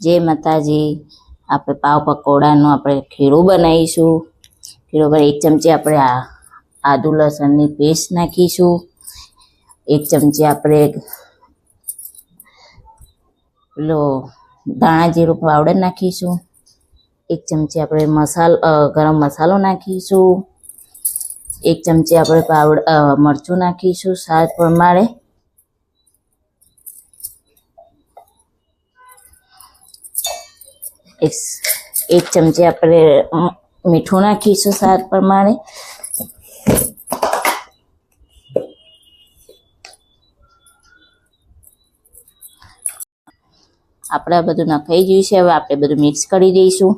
જય માતાજી. આપણે પાવ પકોડાનું આપણે ખીરું બનાવીશું. ખીરું પર એક ચમચી આપણે આદુ લસણની પેસ્ટ નાખીશું. એક ચમચી આપણે પેલો ધાણા જીરું પાવડર નાખીશું. એક ચમચી આપણે મસાલો ગરમ મસાલો નાખીશું. એક ચમચી આપણે પાવડર મરચું નાખીશું. સ્વાદ પ્રમાણે એક એક ચમચી આપણે મીઠું નાખીશું સ્વાદ પ્રમાણે. આપણે આ બધું નખાઈ ગયું છે. હવે આપણે બધું મિક્સ કરી દઈશું.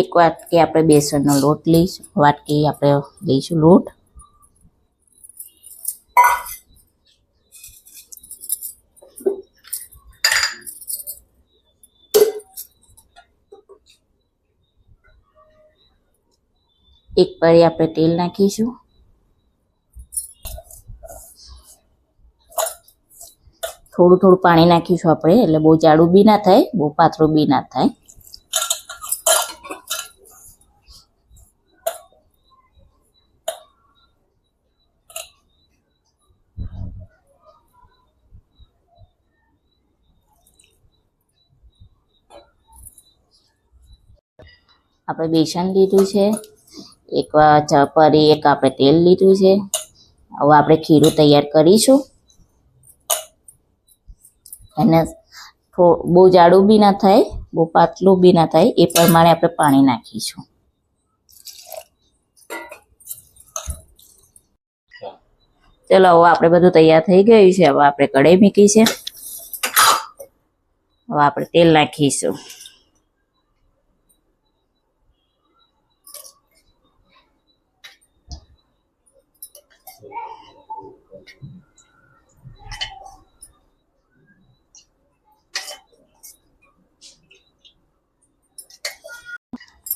એક વાટકી આપણે બેસનનો લોટ લઈશું. વાટકી આપણે લઈશું લોટ. એક પરી આપણે તેલ નાખીશું. થોડું થોડું પાણી નાખીશું આપણે, એટલે બહુ જાડું બી ના થાય, બહુ પાતળું બી ના થાય. આપણે બેસન લીધું છે, એક વા એક આપણે તેલ લીધું છે. હવે આપણે ખીરું તૈયાર કરીશું. એને બહુ જાડું બી ના થાય, બહુ પાતળું બી ના થાય, એ પ્રમાણે આપણે પાણી નાખીશું. ચલો, હવે આપણે બધું તૈયાર થઈ ગયું છે, હવે આપણે કઢાઈ મૂકી છે. હવે આપણે તેલ નાખીશું.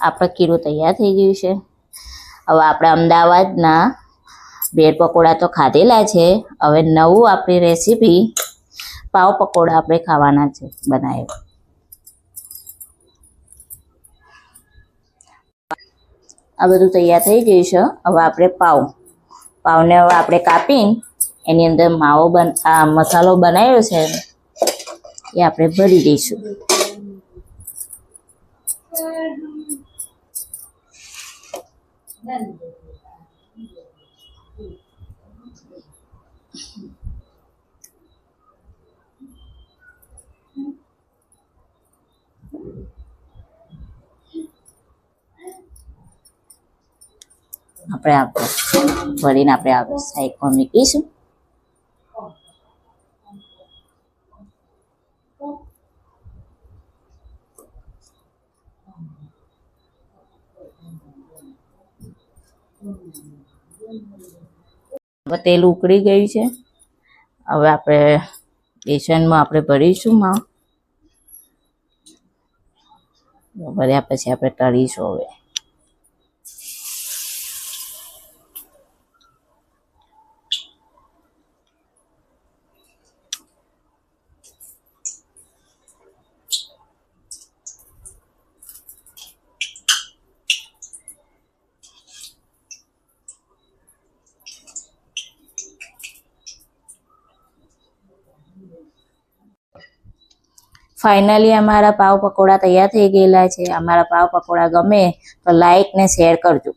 આપણે કીરું તૈયાર થઈ ગયું છે. હવે આપણે અમદાવાદના બ્રેડ પકોડા તો ખાધેલા છે. હવે નવું આપણી રેસીપી પાવ પકોડા આપણે ખાવાના છે બનાવ્યો. આ બધું તૈયાર થઈ ગયું છે. હવે આપણે પાવ પાવને હવે આપણે કાપીને એની અંદર માવો બન, આ મસાલો બનાવ્યો છે, એ આપણે ભરી દઈશું. આપણે આપણે ભરીને આપણે આ સાઈડમાં મૂકીશું. હવે તેલ ઉકળી ગયું છે. હવે આપણે બેસનમાં આપણે ભરીશું માં ભર્યા પછી આપણે તળીશું હવે. ફાઇનલી અમારા પાવ પકોડા તૈયાર થઈ ગયેલા છે. અમારા પાવ પકોડા ગમે તો લાઈક ને શેર કરજો.